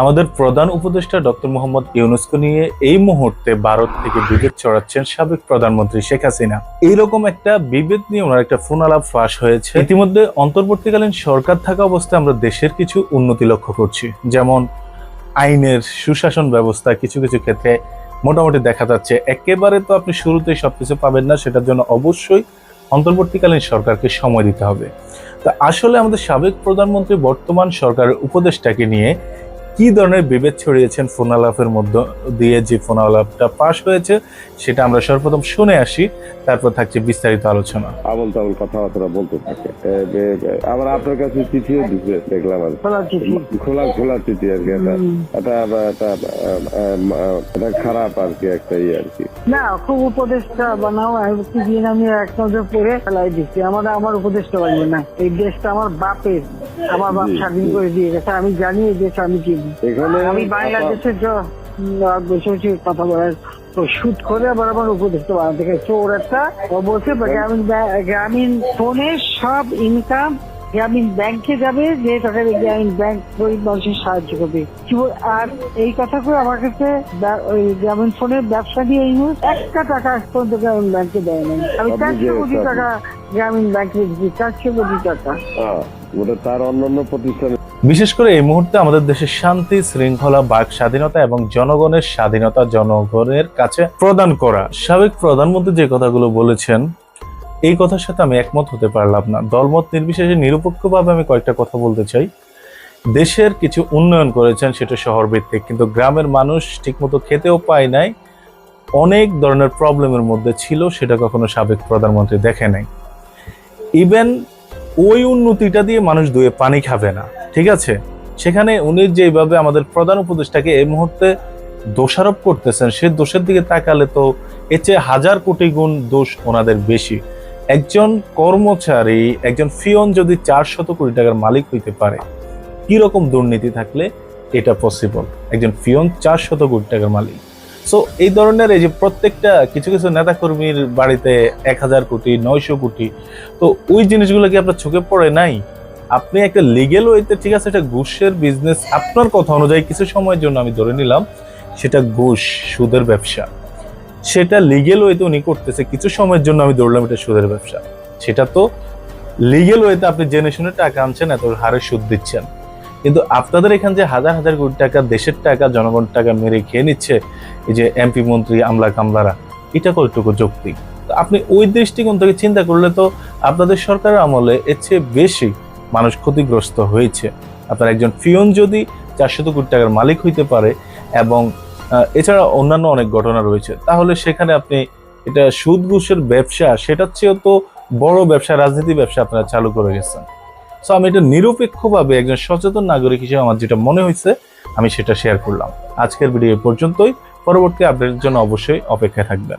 আমাদের প্রধান উপদেষ্টা ডক্টর মোহাম্মদ ইউনুসকে নিয়ে এই মুহূর্তে ভারত থেকে বিভেদ ছড়াচ্ছেন সাবেক প্রধানমন্ত্রী শেখ হাসিনা। এইরকম একটা বিভেদ নিয়ে ওনার একটা ফোন আলাপ ফাঁস হয়েছে। ইতিমধ্যে অন্তর্বর্তীকালীন সরকার থাকা অবস্থায় আমরা দেশের কিছু উন্নতি লক্ষ্য করছি। যেমন আইনের সুশাসন ব্যবস্থা কিছু কিছু ক্ষেত্রে মোটামুটি দেখা যাচ্ছে। একেবারে তো আপনি শুরুতেই সবকিছু পাবেন না, সেটার জন্য অবশ্যই অন্তর্বর্তীকালীন সরকারকে সময় দিতে হবে। তা আসলে আমাদের সাবেক প্রধানমন্ত্রী বর্তমান সরকারের উপদেষ্টাকে নিয়ে কি ধরনের বিভেদ ছড়িয়েছেন ফোন আলাপের মধ্য দিয়ে যে ফোন আলাপটা পাশ হয়েছে সেটা আমরা সর্বপ্রথম শুনে আসি তারপর থাকছে বিস্তারিত আলোচনা। আবল তাবল কথাবার্তা বলতে থাকে। আবার আপনার কাছে চিঠিও দিচ্ছে দেখলাম আর খোলা খোলা চিঠি আর কি এটা এটা এটা এটা খারাপ আর কি একটা ইয়ে আর কি। না খুব উপদেশটা বানাও কি দিন আমি এক নজর পরে ফেলাই দিচ্ছি। আমার আমার উপদেশটা বানিয়ে না। এই দেশটা আমার বাপের। আমার বাপ স্বাধীন করে দিয়ে গেছে আমি জানি এই দেশ আমি চিনি আমি বাংলাদেশের বসে বসে কথা বলার শুট করে আবার আমার উপদেশটা বানাতে গেছে। ওর একটা বলছে গ্রামীণ গ্রামীণ ফোনে সব ইনকাম গ্রামীণ ব্যাংকে যাবে যে টাকা গ্রামীণ ব্যাংক গরিব মানুষের সাহায্য করবে। কি বল- আর এই কথা করে আমার কাছে ওই গ্রামীণ ফোনের ব্যবসা দিয়ে ইউজ একটা টাকা পর্যন্ত গ্রামীণ ব্যাংকে দেয় নাই। আমি চারশো যে- কোটি টাকা গ্রামীণ ব্যাংকে দিচ্ছি চারশো কোটি টাকা হ্যাঁ, ওটা তার অন্যান্য প্রতিষ্ঠানে বিশেষ করে এই মুহূর্তে আমাদের দেশের শান্তি শৃঙ্খলা বাক স্বাধীনতা এবং জনগণের স্বাধীনতা জনগণের কাছে প্রদান করা। সাবেক প্রধানমন্ত্রী যে কথাগুলো বলেছেন এই কথার সাথে আমি একমত হতে পারলাম না। দলমত নির্বিশেষে নিরপেক্ষভাবে আমি কয়েকটা কথা বলতে চাই। দেশের কিছু উন্নয়ন করেছেন সেটা শহর ভিত্তিক কিন্তু গ্রামের মানুষ ঠিকমতো খেতেও পায় নাই। অনেক ধরনের প্রবলেমের মধ্যে ছিল সেটা কখনো সাবেক প্রধানমন্ত্রী দেখে নাই। ইভেন ওই উন্নতিটা দিয়ে মানুষ দুয়ে পানি খাবে না, ঠিক আছে? সেখানে উনি যেভাবে আমাদের প্রধান উপদেষ্টাকে এই মুহূর্তে দোষারোপ করতেছেন, সে দোষের দিকে তাকালে তো এর চেয়ে হাজার কোটি গুণ দোষ ওনাদের বেশি। একজন কর্মচারী, একজন ফিয়ন যদি চার শত কোটি টাকার মালিক হইতে পারে কি রকম দুর্নীতি থাকলে এটা পসিবল একজন ফিয়ন চার শত কোটি টাকার মালিক। সো এই ধরনের এই যে প্রত্যেকটা কিছু কিছু নেতাকর্মীর বাড়িতে এক হাজার কোটি, নয়শো কোটি, তো ওই জিনিসগুলো কি আপনার চোখে পড়ে নাই? আপনি একটা লিগেল ওয়েতে ঠিক আছে, এটা ঘুষের বিজনেস আপনার কথা অনুযায়ী কিছু সময়ের জন্য আমি ধরে নিলাম, সেটা ঘুষ, সুদের ব্যবসা। সেটা লিগেল ওয়েতে উনি করতেছে, কিছু সময়ের জন্য আমি ধরলাম এটা সুদের ব্যবসা। সেটা তো লিগেল ওয়েতে আপনি জেনে শুনে টাকা আনছেন, এত হারে সুদ দিচ্ছেন। কিন্তু আপনাদের এখানে যে হাজার হাজার কোটি টাকা, দেশের টাকা জনগণ টাকা মেরে খেয়ে নিচ্ছে এই যে এমপি মন্ত্রী আমলা কামলারা, এটা কতটুকু যৌক্তিক? আপনি ওই দৃষ্টিকোণ থেকে চিন্তা করলে তো আপনাদের সরকারের আমলে এর চেয়ে বেশি মানুষ ক্ষতিগ্রস্ত হয়েছে। আপনার একজন ফিয়ন যদি চারশত কোটি টাকার মালিক হইতে পারে এবং এছাড়া অন্যান্য অনেক ঘটনা রয়েছে, তাহলে সেখানে আপনি এটা সুদ ঘুষের ব্যবসা, সেটার চেয়েও তো বড় ব্যবসা, রাজনীতি ব্যবসা আপনারা চালু করে গেছেন। সো আমি এটা নিরপেক্ষভাবে একজন সচেতন নাগরিক হিসেবে আমার যেটা মনে হয়েছে, আমি সেটা শেয়ার করলাম। আজকের ভিডিও পর্যন্তই। পরবর্তী আপডেটের জন্য অবশ্যই অপেক্ষায় থাকবেন।